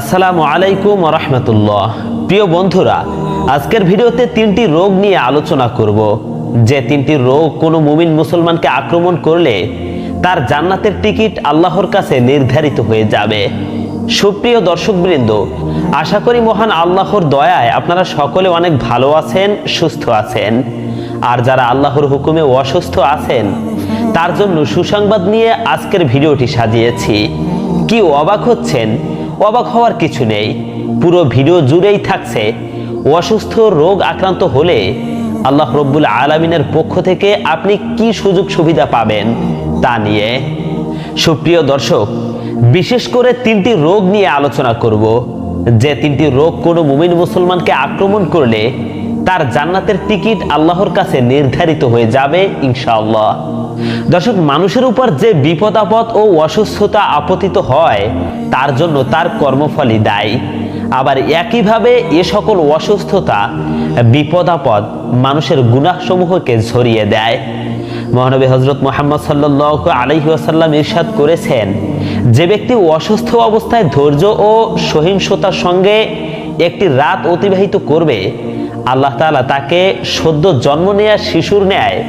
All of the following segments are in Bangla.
আসসালামু আলাইকুম রহমতুল্লাহ। প্রিয় বন্ধুরা, আজকের ভিডিওতে তিনটি রোগ নিয়ে আলোচনা করব। যে তিনটি রোগ কোনো মুমিন মুসলমানকে আক্রমণ করলে তার জান্নাতের টিকিট আল্লাহর কাছে নির্ধারিত হয়ে যাবে। সুপ্রিয় দর্শকবৃন্দ, আশা করি মহান আল্লাহর দয়ায় আপনারা সকলে অনেক ভালো আছেন, সুস্থ আছেন। আর যারা আল্লাহর হুকুমে অসুস্থ আছেন, তার জন্য সুসংবাদ নিয়ে আজকের ভিডিওটি সাজিয়েছি। কি অবাক হচ্ছেন? অবাক হওয়ার কিছু নেই। পুরো ভিডিও জুড়েই থাকছে অসুস্থ, রোগ আক্রান্ত হলে আল্লাহ রব্বুল আলমিনের পক্ষ থেকে আপনি কি সুযোগ সুবিধা পাবেন তা নিয়ে। সুপ্রিয় দর্শক, বিশেষ করে তিনটি রোগ নিয়ে আলোচনা করব, যে তিনটি রোগ কোনো মুমিন মুসলমানকে আক্রমণ করলে তার জান্নাতের টিকিট আল্লাহর কাছে নির্ধারিত হয়ে যাবে, ইনশাআল্লাহ। দর্শক, মানুষের উপর যে বিপদ আপদ ও অসুস্থতা আপতিত হয়, তার জন্য তার কর্মফলই দায়ী। আবার একইভাবে এ সকল অসুস্থতা বিপদ আপদ মানুষের গুনাহসমূহকে ঝরিয়ে দেয়। মহানবী হজরত মোহাম্মদ সাল্লাহ আলহি আসাল্লাম ইরশাদ করেছেন, যে ব্যক্তি অসুস্থ অবস্থায় ধৈর্য ও সহিংসতার সঙ্গে একটি রাত অতিবাহিত করবে আল্লাহ তাআলা তাকে সদ্য জন্ম নেয়া শিশুর ন্যায়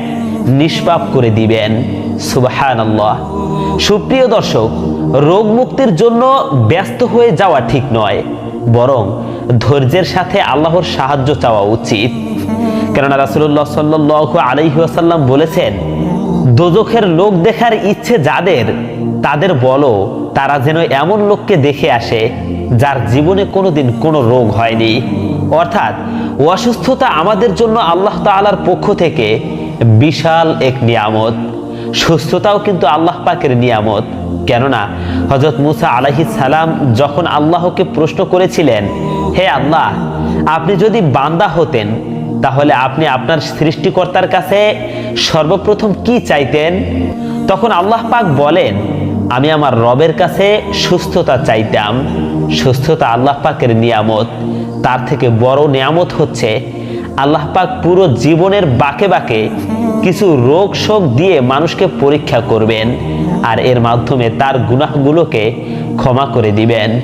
নিষ্পাপ করে দিবেন। সুবাহান আল্লাহ সুপ্রিয় দর্শক, রোগ মুক্তির জন্য ব্যস্ত হয়ে যাওয়া ঠিক নয়, বরং ধৈর্যের সাথে আল্লাহর সাহায্য চাওয়া উচিত। কেননা রাসুল্লাহ সাল্লাহ আলহিহাসাল্লাম বলেছেন, দোজখের লোক দেখার ইচ্ছে যাদের, তাদের বলো, তারা যেন এমন লোককে দেখে আসে, যার জীবনে কোনোদিন কোনো রোগ হয়নি। অর্থাৎ অসুস্থতা আমাদের জন্য আল্লাহ তাআলার পক্ষ থেকে বিশাল এক নিয়ামত। সুস্থতাও কিন্তু আল্লাহ পাকের নিয়ামত। কেননা হজরত মুসা আলাহি সালাম যখন আল্লাহকে প্রশ্ন করেছিলেন, হে আল্লাহ, আপনি যদি বান্দা হতেন, তাহলে আপনি আপনার সৃষ্টিকর্তার কাছে সর্বপ্রথম কি চাইতেন? তখন আল্লাহ পাক বলেন, আমি আমার রবের কাছে সুস্থতা চাইতাম। সুস্থতা আল্লাহ পাকের নিয়ামত। তার থেকে বড় নিয়ামত হচ্ছে আল্লাহ পাক পুরো জীবনের বাকে বাকে কিছু রোগ শোক দিয়ে মানুষকে পরীক্ষা করবেন আর এর মাধ্যমে তার গুনাহগুলোকে ক্ষমা করে দিবেন।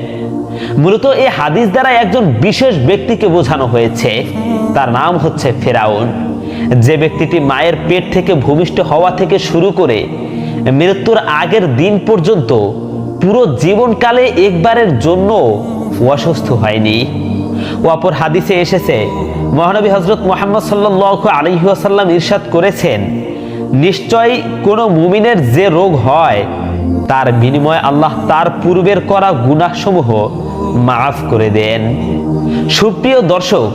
মূলত এই হাদিস দ্বারা একজন বিশেষ ব্যক্তিকে বোঝানো হয়েছে। তার নাম হচ্ছে ফেরাউন। যে ব্যক্তিটি মায়ের পেট থেকে ভূমিষ্ঠ হওয়া থেকে শুরু করে মৃত্যুর আগের দিন পর্যন্ত পুরো জীবনকালে একবারের জন্য অসুস্থ হয়নি। অপর হাদিসে এসেছে, মহানবী হজরত মোহাম্মদ সাল্লাহ আলহিহাসাল্লাম ইরশাদ করেছেন নিশ্চয় কোনো মুমিনের যে রোগ হয়, তার বিনিময়ে আল্লাহ তার পূর্বের করা গুনাহসমূহ মাফ করে দেন। সুপ্রিয় দর্শক,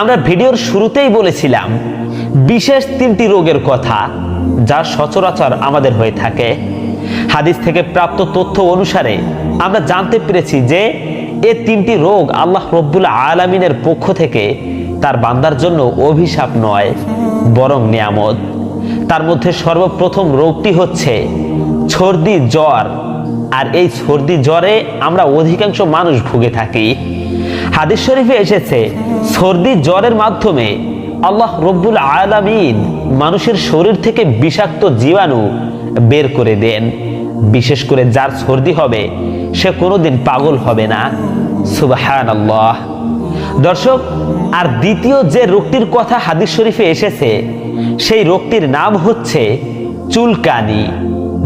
আমরা ভিডিওর শুরুতেই বলেছিলাম, বিশেষ তিনটি রোগের কথা যা সচরাচর আমাদের হয়ে থাকে। হাদিস থেকে প্রাপ্ত তথ্য অনুসারে আমরা জানতে পেরেছি যে এ তিনটি রোগ আল্লাহ রব্বুল আলমিনের পক্ষ থেকে তার বান্দার জন্য অভিশাপ নয়, বরং নিয়ামত। তার মধ্যে সর্বপ্রথম রোগটি হচ্ছে সর্দি জ্বর, আর এই সর্দি জ্বরে আমরা অধিকাংশ মানুষ ভুগে থাকি। হাদিস শরীফে এসেছে, সর্দি জ্বরের মাধ্যমে আল্লাহ রব্বুল আলামিন মানুষের শরীর থেকে বিষাক্ত জীবাণু বের করে দেন। বিশেষ করে যার সর্দি হবে, সে কোনোদিন পাগল হবে না। সুবাহান আল্লাহ দর্শক, আর দ্বিতীয় যে রোগটির কথা হাদিস শরীফে এসেছে, সেই রোগটির নাম হচ্ছে চুলকানি,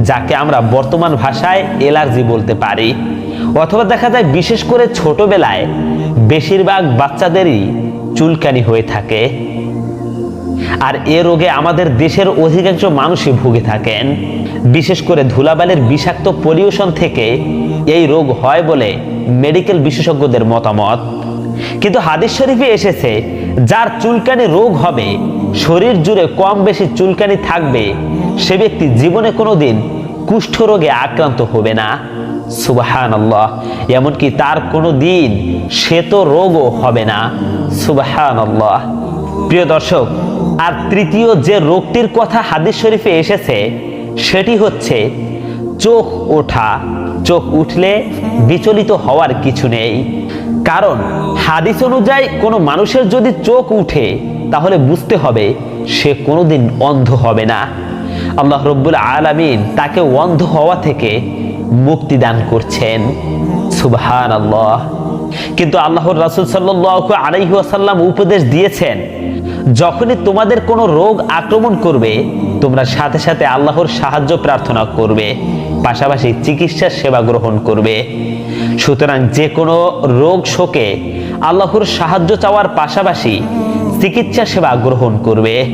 যাকে আমরা বর্তমান ভাষায় এলার্জি বলতে পারি। অথবা দেখা যায়, বিশেষ করে ছোটবেলায় বেশিরভাগ বাচ্চাদেরই চুলকানি হয়ে থাকে। আর এ রোগে আমাদের দেশের অধিকাংশ মানুষই ভুগে থাকেন। বিশেষ করে ধুলাবালির বিষাক্ত পলিউশন থেকে এই রোগ হয় বলে মেডিকেল বিশেষজ্ঞদের মতামত। কিন্তু হাদিস শরীফে এসেছে, যার চুলকানি রোগ হবে, শরীর জুড়ে কম বেশি চুলকানি থাকবে, সে ব্যক্তি জীবনে কোনোদিন কুষ্ঠ রোগে আক্রান্ত হবে না। সুবাহান আল্লাহ এমনকি তার কোনো দিন শ্বেত রোগও হবে না। সুবাহান আল্লাহ প্রিয় দর্শক, আর তৃতীয় যে রোগটির কথা হাদিস শরীফে এসেছে সেটি হচ্ছে, চোখ ওঠা। চোখ উঠলে বিচলিত হওয়ার কিছু নেই। কারণ হাদিস অনুযায়ী কোনো মানুষের যদি চোখ উঠে, তাহলে বুঝতে হবে সে কোনোদিন অন্ধ হবে না। আল্লাহ রব্বুল আলামিন তাকে অন্ধ হওয়া থেকে মুক্তি দান করছেন। সুবহান আল্লাহ কিন্তু আল্লাহর রাসুল সাল্লাহ আলাইহি আসাল্লাম উপদেশ দিয়েছেন যখনই তোমাদের কোনো রোগ আক্রমণ করবে, তোমরা সাথে সাথে আল্লাহর সাহায্য প্রার্থনা করবে, পাশাপাশি চিকিৎসার সেবা গ্রহণ করবে। সুতরাং যে কোনো রোগ শোকে আল্লাহর সাহায্য চাওয়ার পাশাপাশি চিকিৎসা সেবা গ্রহণ করবে।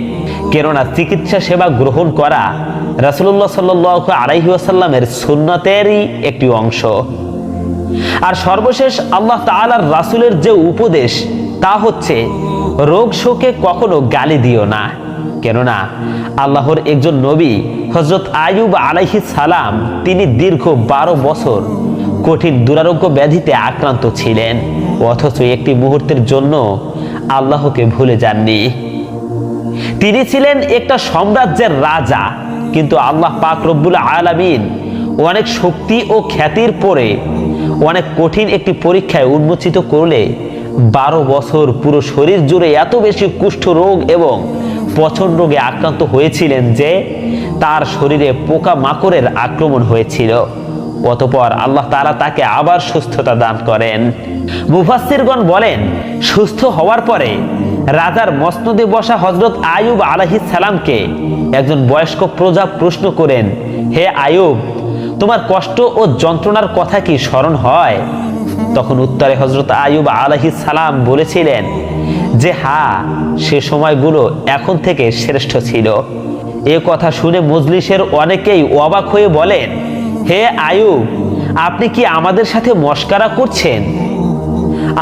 কেননা চিকিৎসা সেবা গ্রহণ করা রাসুল্লাহ সাল্লাহ আলাইহি আসাল্লামের সুন্নতেরই একটি অংশ। আর সর্বশেষ আল্লাহ তাআলার রাসূলের যে উপদেশ, তা হচ্ছে রোগ শোকে কখনো গালি দিও না। কেননা আল্লাহর একজন নবী হজরত আয়ুব আলাইহিস সালাম, তিনি দীর্ঘ বারো বছর কঠিন দুরারোগ্য ব্যাধিতে আক্রান্ত ছিলেন। অথচ একটি মুহূর্তের জন্য আল্লাহকে ভুলে যাননি। তিনি ছিলেন একটা সাম্রাজ্যের রাজা, কিন্তু আল্লাহ পাক রব্বুল আলামিন অনেক শক্তি ও খ্যাতির পরে অনেক কঠিন একটি পরীক্ষায় উন্মোচিত করলে বারো বছর পুরো শরীর জুড়ে এত বেশি কুষ্ঠ রোগ এবং পচন রোগে আক্রান্ত হয়েছিলেন যে তার শরীরে পোকা মাকড়ের আক্রমণ হয়েছিল। অতপর আল্লাহ তারা তাকে আবার সুস্থতা দান করেন। মুফাসসিরগণ বলেন, সুস্থ হওয়ার পরে রাজার মসনদে বসা হজরত আয়ুব আলাহিস সালামকে একজন বয়স্ক প্রজা প্রশ্ন করেন, হে আয়ুব, তোমার কষ্ট ও যন্ত্রণার কথা কি স্মরণ হয়? তখন উত্তরে হজরত আয়ুব আলাহিস সালাম বলেছিলেন যে হ্যাঁ সে সময়গুলো এখন থেকে শ্রেষ্ঠ ছিল। এ কথা শুনে মজলিসের অনেকেই অবাক হয়ে বলেন, হে আয়ুব আপনি কি আমাদের সাথে মস্কারা করছেন?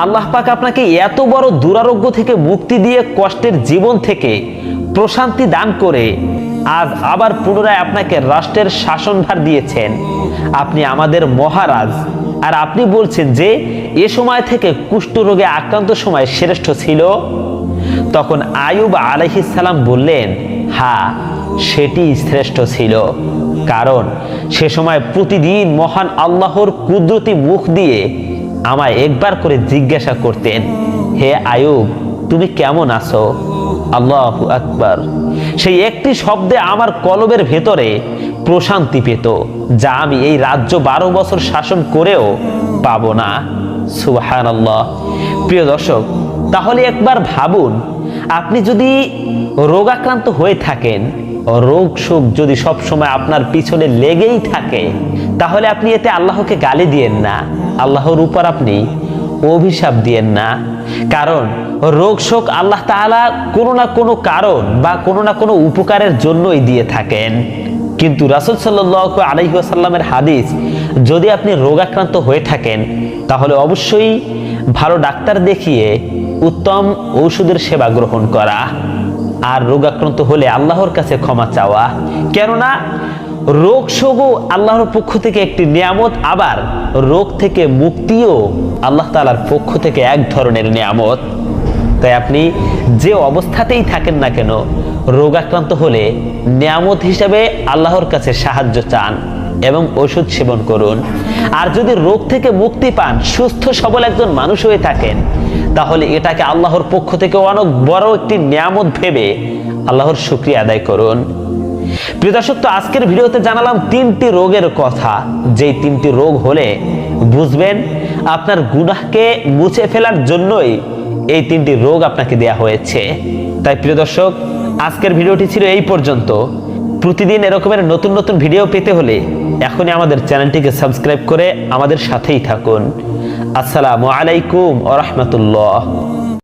আল্লাহ পাক আপনাকে এত বড় দুরারোগ্য থেকে মুক্তি দিয়ে কষ্টের জীবন থেকে প্রশান্তি দান করে, আজ আবার পুনরায় আপনাকে রাষ্ট্রের শাসনভার দিয়েছেন। আপনি আমাদের মহারাজ। আর আপনি বলছেন যে এ সময় থেকে কুষ্ঠরোগে আক্রান্ত সময় শ্রেষ্ঠ ছিল? তখন আয়ুব আলাইহিস সালাম বললেন হ্যাঁ সেটি শ্রেষ্ঠ ছিল। কারণ সে সময় প্রতিদিন মহান আল্লাহর কুদরতি মুখ দিয়ে আমায় একবার করে জিজ্ঞাসা করতেন, হে আয়ুব, তুমি কেমন আছো? আল্লাহ আকবার। সেই একটি শব্দে আমার কলবের ভেতরে প্রশান্তি পেত, যা আমি এই রাজ্য বারো বছর শাসন করেও পাবো না। সুবাহান প্রিয় দর্শক, তাহলে একবার ভাবুন, আপনি যদি রোগাক্রান্ত হয়ে থাকেন, রোগ শোক যদি সব সময় আপনার পিছনে লেগেই থাকে, তাহলে আপনি এতে আল্লাহকে গালি দিয়েন না, আল্লাহর উপর আপনি অভিশাপ দিয়েন না। কারণ রোগ শোক আল্লাহ তাআলা কোনো না কোনো কারণ বা কোনো না কোনো উপকারের জন্যই দিয়ে থাকেন। কিন্তু রাসুল সাল্লাহ আলহিহাসাল্লামের হাদিস, যদি আপনি রোগাক্রান্ত হয়ে থাকেন, তাহলে অবশ্যই ভালো ডাক্তার দেখিয়ে উত্তম ঔষধের সেবা গ্রহণ করা। আর রোগাক্রান্ত হলে আল্লাহর কাছে ক্ষমা চাওয়া। কেননা রোগ শোকও আল্লাহর পক্ষ থেকে একটি নিয়ামত, আবার রোগ থেকে মুক্তিও আল্লাহ তালার পক্ষ থেকে এক ধরনের নিয়ামত। তাই আপনি যে অবস্থাতেই থাকেন না কেন রোগাক্রান্ত হলে নিয়ামত হিসাবে আল্লাহর কাছে সাহায্য চান এবং ওষুধ সেবন করুন। আর যদি রোগ থেকে মুক্তি পান, সুস্থ সবল একজন মানুষ হয়ে থাকেন, তাহলে এটাকে আল্লাহর পক্ষ থেকে অনেক বড় একটি নিয়ামত ভেবে আল্লাহর শুক্রিয়া আদায় করুন। প্রিয় দর্শক, তো আজকের ভিডিওতে জানালাম তিনটি রোগের কথা। যেই তিনটি রোগ হলে বুঝবেন আপনার গুনাহকে মুছে ফেলার জন্যই এই তিনটি রোগ আপনাকে দেয়া হয়েছে। তাই প্রিয় দর্শক আজকের ভিডিওটি ছিল এই পর্যন্ত। প্রতিদিন এরকমের নতুন নতুন ভিডিও পেতে হলে এখনই আমাদের চ্যানেলটিকে সাবস্ক্রাইব করে আমাদের সাথেই থাকুন। আসসালামু আলাইকুম আ রহমতুল্লাহ।